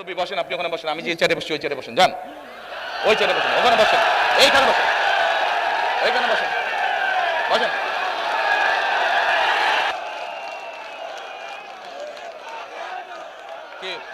মুরব্বী বসেন আপনি ওখানে বসেন আমি যে চেয়ারে বসছি ওই চেয়ারে বসেন যান। ওই চেয়ারে বসেন ওখানে বসেন এইখানে বসেন এইখানে বসেন বসেন।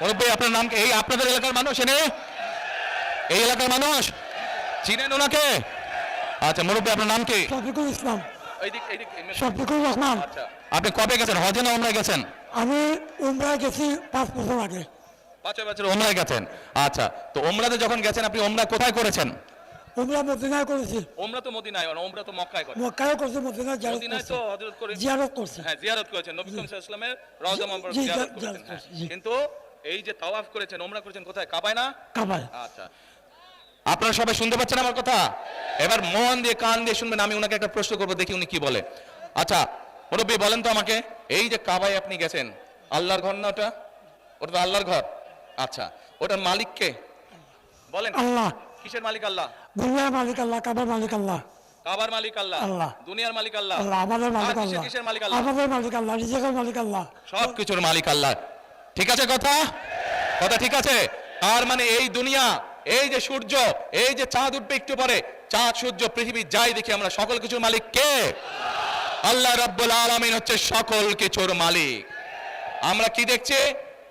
মুরব্বী আপনার নাম এই আপনাদের এলাকার মানুষ এনে? এই এলাকার মানুষ? চিনেন ওনাকে? আচ্ছা মুরব্বী আপনার নাম কি? শফিকুল ইসলাম। এইদিক এইদিক রহমান। আচ্ছা। আপনি কবে গেছেন? হজে না ওমরায় গেছেন? আমি উমরায় গেছি পাঁচ বছর আগে। পাঁচ বছর ওমরায় গেছেন। আচ্ছা তো ওমরাতে যখন গেছেন আপনি ওমরা কোথায় করেছেন? উমরা মদিনায় করেছি। ওমরা তো মদিনায় আর ওমরা তো মক্কায় করে করছি মদিনায় জিয়ারত মদিনায় তো হযরত করে জিয়ারত করছি। হ্যাঁ জিয়ারত করেছেন। নবী সাল্লাল্লাহু আলাইহি ওয়াসাল্লামের রওজা মুবারক জিয়ারত করেছেন। কিন্তু এই যে তাওয়াফ করেছেন ওমরা করেছেন কোথায়? কাবায় না? কাবায়। আচ্ছা। আপনারা সবাই শুনতে পাচ্ছেন আমার কথা? এবার মন দিয়ে কান দিয়ে শুনবেন আমি ওনাকে একটা প্রশ্ন করব দেখি উনি কি বলে। আচ্ছা মুরব্বী বলেন তো আমাকে এই যে কাবায় আপনি গেছেন আল্লাহর ঘর না ওটা? ওটা তো আল্লাহর ঘর। আচ্ছা ওটার মালিক কে? বলেন। আল্লাহ। কিসের মালিক আল্লাহ? দুনিয়ার মালিক আল্লাহ কাবার মালিক আল্লাহ। কাবার মালিক আল্লাহ। আল্লাহ। দুনিয়ার মালিক আল্লাহ। আল্লাহ আমাদের মালিক আল্লাহ। কিসের মালিক আল্লাহ? আমাদের মালিক আল্লাহ রিজেকের মালিক আল্লাহ। সব কিছুর মালিক আল্লাহ। ঠিক আছে কথা? কথা ঠিক আছে? আর মানে এই দুনিয়া এই যে সূর্য এই যে চাঁদ উঠবে একটু পরে চাঁদ সূর্য পৃথিবী যাই দেখি আমরা সকল কিছুর মালিক কে? আল্লাহ রাব্বুল আলামিন হচ্ছে সকল কিছুর মালিক। আমরা কি দেখছি?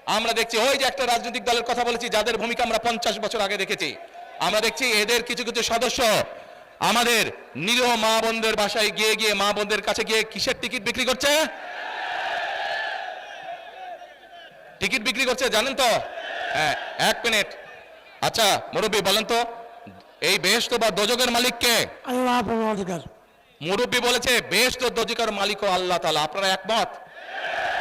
আমরা দেখছি ওই যে একটা রাজনৈতিক দলের কথা বলেছি যাদের ভূমিকা আমরা পঞ্চাশ বছর আগে দেখেছি। আমরা দেখছি এদের কিছু কিছু সদস্য আমাদের নিরীহ মা বোনদের বাসায় গিয়ে গিয়ে মা বোনদের কাছে গিয়ে কিসের টিকিট বিক্রি করছে? টিকিট বিক্রি করছে জানেন তো? হ্যাঁ এক মিনিট। আচ্ছা মুরব্বী বলেন তো এই বেহেশত বা দোজকের মালিক কে? আল্লাহ মুরব্বী বলেছে বেহেশত দোজকের মালিক ও আল্লাহ তাআলা। আপনারা একমত?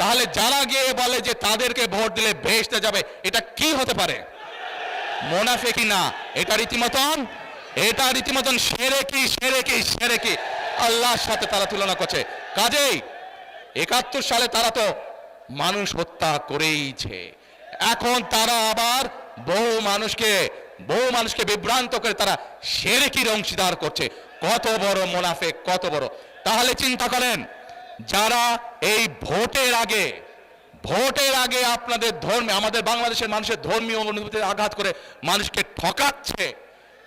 তাহলে যারা গিয়ে বলে যে তাদেরকে ভোট দিলে বেহেশতে যাবে, এটা কি হতে পারে? মোনাফে কি না? এটা রীতিমতন? এটা রীতিমতন সেরে কি সেরে কি সেরে কি? আল্লাহর সাথে তারা তুলনা করছে। কাজেই একাত্তর সালে তারা তো মানুষ হত্যা করেইছে এখন তারা আবার বহু মানুষকে বহু মানুষকে বিভ্রান্ত করে তারা সেরে সেরেকির অংশীদার করছে। কত বড় মোনাফেক কত বড়। তাহলে চিন্তা করেন যারা এই ভোটের আগে ভোটের আগে আপনাদের ধর্মে, আমাদের বাংলাদেশের মানুষের ধর্মীয় অনুভূতিতে আঘাত করে মানুষকে ঠকাচ্ছে,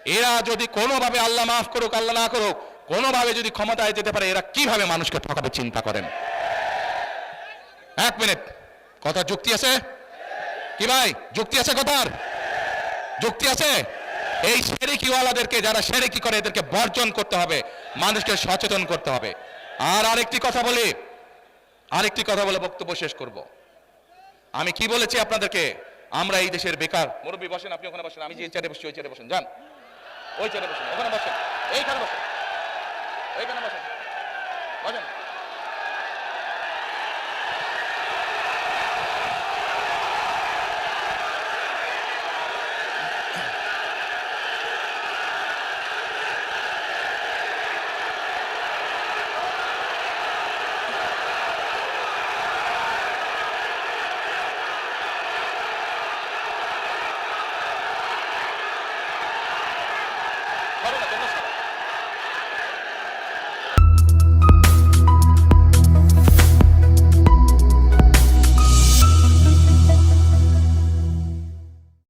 এরা যদি কোনোভাবে আল্লাহ মাফ করুক, আল্লাহ না করুক, কোনোভাবে যদি ক্ষমতায় যেতে পারে, এরা কীভাবে মানুষকে ঠকাবে চিন্তা করেন? এক মিনিট। কথা যুক্তি আছে? কি ভাই? যুক্তি আছে কথার? যুক্তি আছে? এই সেরেকিওয়ালাদেরকে, যারা সেরেকি করে, এদেরকে বর্জন করতে হবে, মানুষকে সচেতন করতে হবে। আর আরেকটি কথা বলি, আরেকটি কথা বলে বক্তব্য শেষ করব। আমি কি বলেছি আপনাদেরকে? আমরা এই দেশের বেকার। মুরব্বী, বসেন, আপনি ওখানে বসেন, আমি যে চেয়ারে বসছি, ওই চেয়ারে বসেন, যান। ওই চেয়ারে বসেন, ওখানে বসেন, এইখানে বসেন এইখানে বসেন বসেন।